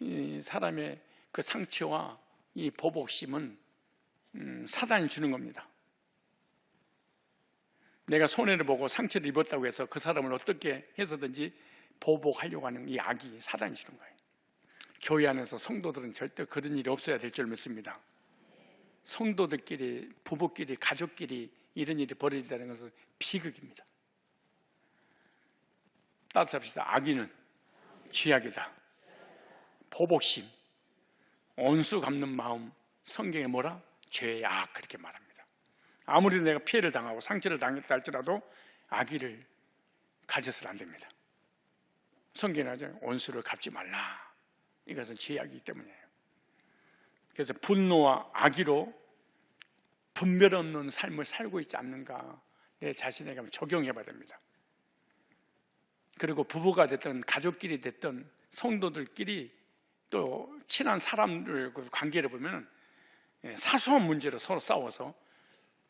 이 사람의 그 상처와 이 보복심은 음, 사단이 주는 겁니다. 내가 손해를 보고 상처를 입었다고 해서 그 사람을 어떻게 해서든지 보복하려고 하는 이 악이 사단이 주는 거예요. 교회 안에서 성도들은 절대 그런 일이 없어야 될 줄 믿습니다. 성도들끼리, 부부끼리, 가족끼리 이런 일이 벌어진다는 것은 비극입니다. 따뜻합시다. 악인은 쥐약이다. 보복심, 온수 갚는 마음, 성경에 뭐라? 죄의 악 그렇게 말합니다. 아무리 내가 피해를 당하고 상처를 당했다 할지라도 악의를 가져서는 안 됩니다. 성경에 하죠. 온수를 갚지 말라. 이것은 죄악이기 때문이에요. 그래서 분노와 악의로 분별 없는 삶을 살고 있지 않는가 내 자신에게 적용해 봐야 됩니다. 그리고 부부가 됐든 가족끼리 됐든 성도들끼리 또 친한 사람들 그 관계를 보면 예, 사소한 문제로 서로 싸워서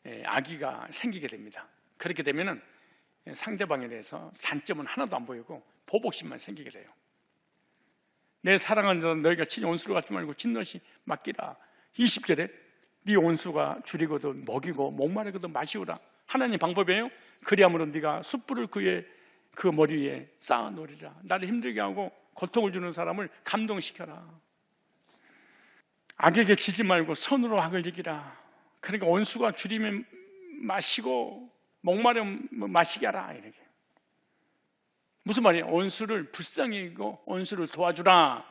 예, 악의가 생기게 됩니다. 그렇게 되면은 상대방에 대해서 단점은 하나도 안 보이고 보복심만 생기게 돼요. 내 사랑하는 자는 너희가 친히 온수를 갖지 말고 친노시 맡기라. 20절에 네 온수가 줄이거든 먹이고 목마르거든 마시우라. 하나님 방법이에요. 그리함으로 네가 숯불을 그의 그 머리 위에 쌓아 놓으리라. 나를 힘들게 하고 고통을 주는 사람을 감동시켜라. 악에게 지지 말고 손으로 악을 이기라. 그러니까 온수가 줄이면 마시고 목마르면 마시게 하라. 이렇게. 무슨 말이에요? 온수를 불쌍히 이고 온수를 도와주라.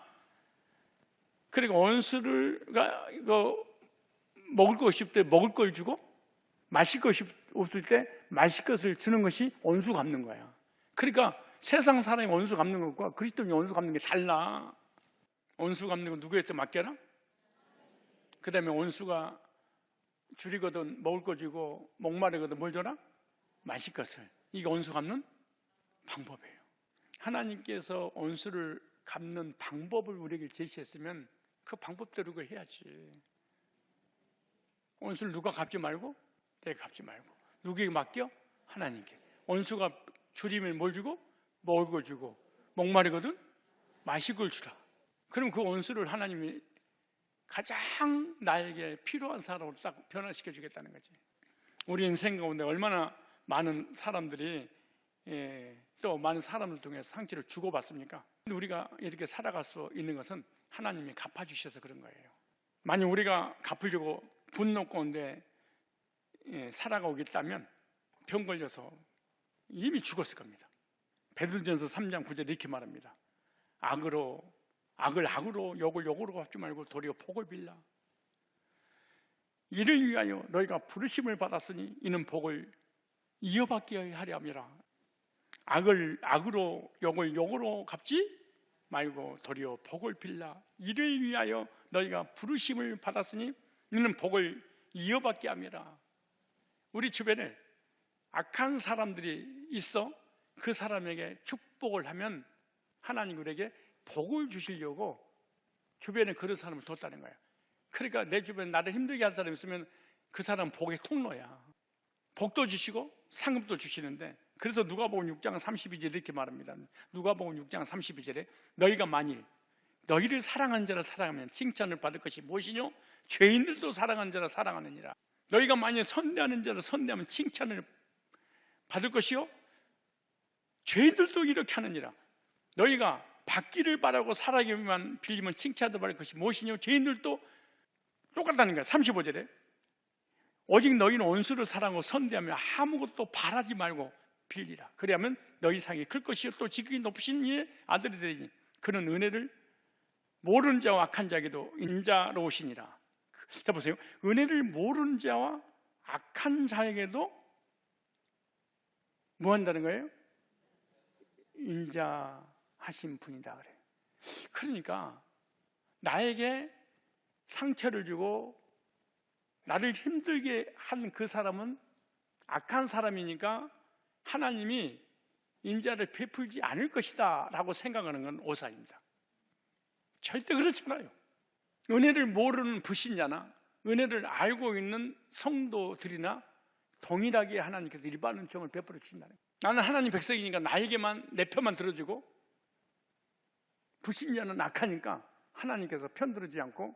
그리고 온수를가 이거 먹을 것이 없을 때 먹을 걸 주고 마실 것이 없을 때 마실 것을 주는 것이 온수 갚는 거야. 그러니까 세상 사람이 온수 갚는 것과 그리스도인이 온수 갚는 게 달라. 온수 갚는 건 누구한테 맡겨라? 그 다음에 온수가 줄이거든 먹을 거 주고 목마르거든 뭘 줘라? 마실 것을. 이게 온수 갚는 방법이에요. 하나님께서 온수를 갚는 방법을 우리에게 제시했으면 그 방법대로 그 해야지. 온수를 누가 갚지 말고 내가 갚지 말고 누구에게 맡겨? 하나님께. 온수가 줄이면 뭘 주고? 먹을 걸 주고 목마르거든? 마실 걸 주라. 그럼 그 온수를 하나님이 가장 나에게 필요한 사람으로 딱 변화시켜 주겠다는 거지. 우리 인생 가운데 얼마나 많은 사람들이 예, 또 많은 사람을 통해서 상처를 주고받습니까? 우리가 이렇게 살아갈 수 있는 것은 하나님이 갚아주셔서 그런 거예요. 만약 우리가 갚으려고 분노 가운데 예, 살아가고 있다면 병 걸려서 이미 죽었을 겁니다. 베드로전서 3장 9절 이렇게 말합니다. 악으로 악을 악으로 욕을 욕으로 갚지 말고 도리어 복을 빌라. 이를 위하여 너희가 부르심을 받았으니 이는 복을 이어받게 하려 함이라. 악을 악으로 욕을 욕으로 갚지 말고 도리어 복을 빌라. 이를 위하여 너희가 부르심을 받았으니 이는 복을 이어받게 함이라. 우리 주변에 악한 사람들이 있어 그 사람에게 축복을 하면 하나님 우리에게 복을 주시려고 주변에 그런 사람을 뒀다는 거예요. 그러니까 내 주변에 나를 힘들게 한 사람이 있으면 그 사람은 복의 통로야. 복도 주시고 상급도 주시는데 그래서 누가복음 6장 32절 이렇게 말합니다. 누가복음 6장 32절에 너희가 만일 너희를 사랑하는 자를 사랑하면 칭찬을 받을 것이 무엇이뇨? 죄인들도 사랑하는 자를 사랑하느니라. 너희가 만일 선대하는 자를 선대하면 칭찬을 받을 것이요? 죄인들도 이렇게 하느니라. 너희가 받기를 바라고 살아기만 빌리면 칭찬도 받을 것이 무엇이뇨? 죄인들도 똑같다는 거야. 35절에. 오직 너희는 원수를 사랑하고 선대하며 아무것도 바라지 말고 빌리라. 그래야면 너희 상이 클 것이요 또 지극히 높으신 이의 아들이 되니 그는 은혜를 모르는 자와 악한 자에게도 인자로우시니라. 자 보세요. 은혜를 모르는 자와 악한 자에게도 뭐 한다는 거예요? 인자하신 분이다 그래. 그러니까 나에게 상처를 주고 나를 힘들게 한 그 사람은 악한 사람이니까 하나님이 인자를 베풀지 않을 것이다 라고 생각하는 건 오산입니다. 절대 그렇지 않아요. 은혜를 모르는 불신자나 은혜를 알고 있는 성도들이나 동일하게 하나님께서 일반 은총을 베풀어 주신다는 거예요. 나는 하나님 백성이니까 나에게만 내 편만 들어주고 불신자는 악하니까 하나님께서 편 들어지 않고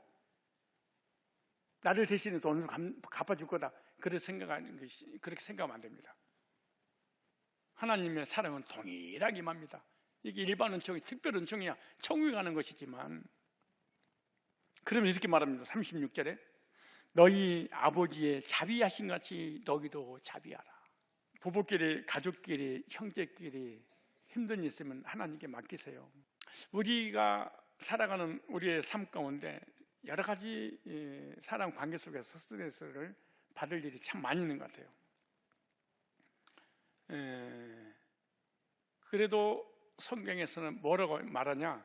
나를 대신해서 어느 정도 갚- 갚아줄 거다. 그렇게 생각하는 것이 그렇게 생각하면 안 됩니다. 하나님의 사랑은 동일하게 임합니다. 이게 일반 은총이 특별 은총이야. 천국에 가는 것이지만 그러면 이렇게 말합니다. 36절에 너희 아버지의 자비하신 같이 너희도 자비하라. 부부끼리, 가족끼리, 형제끼리 힘든 일 있으면 하나님께 맡기세요. 우리가 살아가는 우리의 삶 가운데 여러 가지 예, 사람 관계 속에서 스트레스를 받을 일이 참 많이 있는 것 같아요. 에, 그래도 성경에서는 뭐라고 말하냐?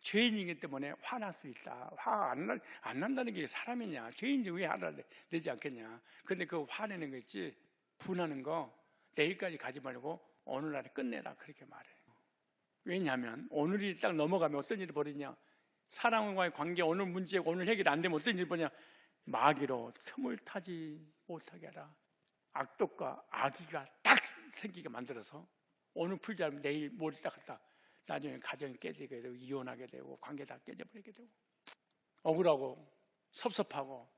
죄인이기 때문에 화날 수 있다. 화 안 날, 안 난다는 게 사람이냐? 죄인인지 왜 화를 내지 않겠냐? 근데 그 화내는 거 있지? 분하는 거 내일까지 가지 말고 오늘날에 끝내라. 그렇게 말해. 왜냐하면 오늘이 딱 넘어가면 어떤 일이 벌이냐? 사람과의 관계 오늘 문제 오늘 해결 안 되면 어떤 일이 벌이냐? 마귀로 틈을 타지 못하게 하라. 악독과 악의가 딱 생기게 만들어서 오늘 풀지 않으면 내일 모레 딱 갔다. 나중에 가정이 깨지게 되고 이혼하게 되고 관계 다 깨져버리게 되고 억울하고 섭섭하고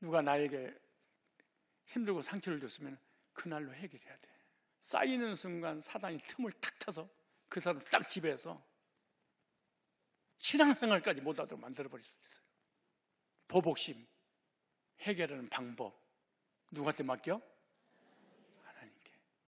누가 나에게 힘들고 상처를 줬으면 그날로 해결해야 돼. 쌓이는 순간 사단이 틈을 탁 타서 그 사람 딱 지배해서 신앙생활까지 못하도록 만들어버릴 수 있어요. 보복심, 해결하는 방법 누구한테 맡겨?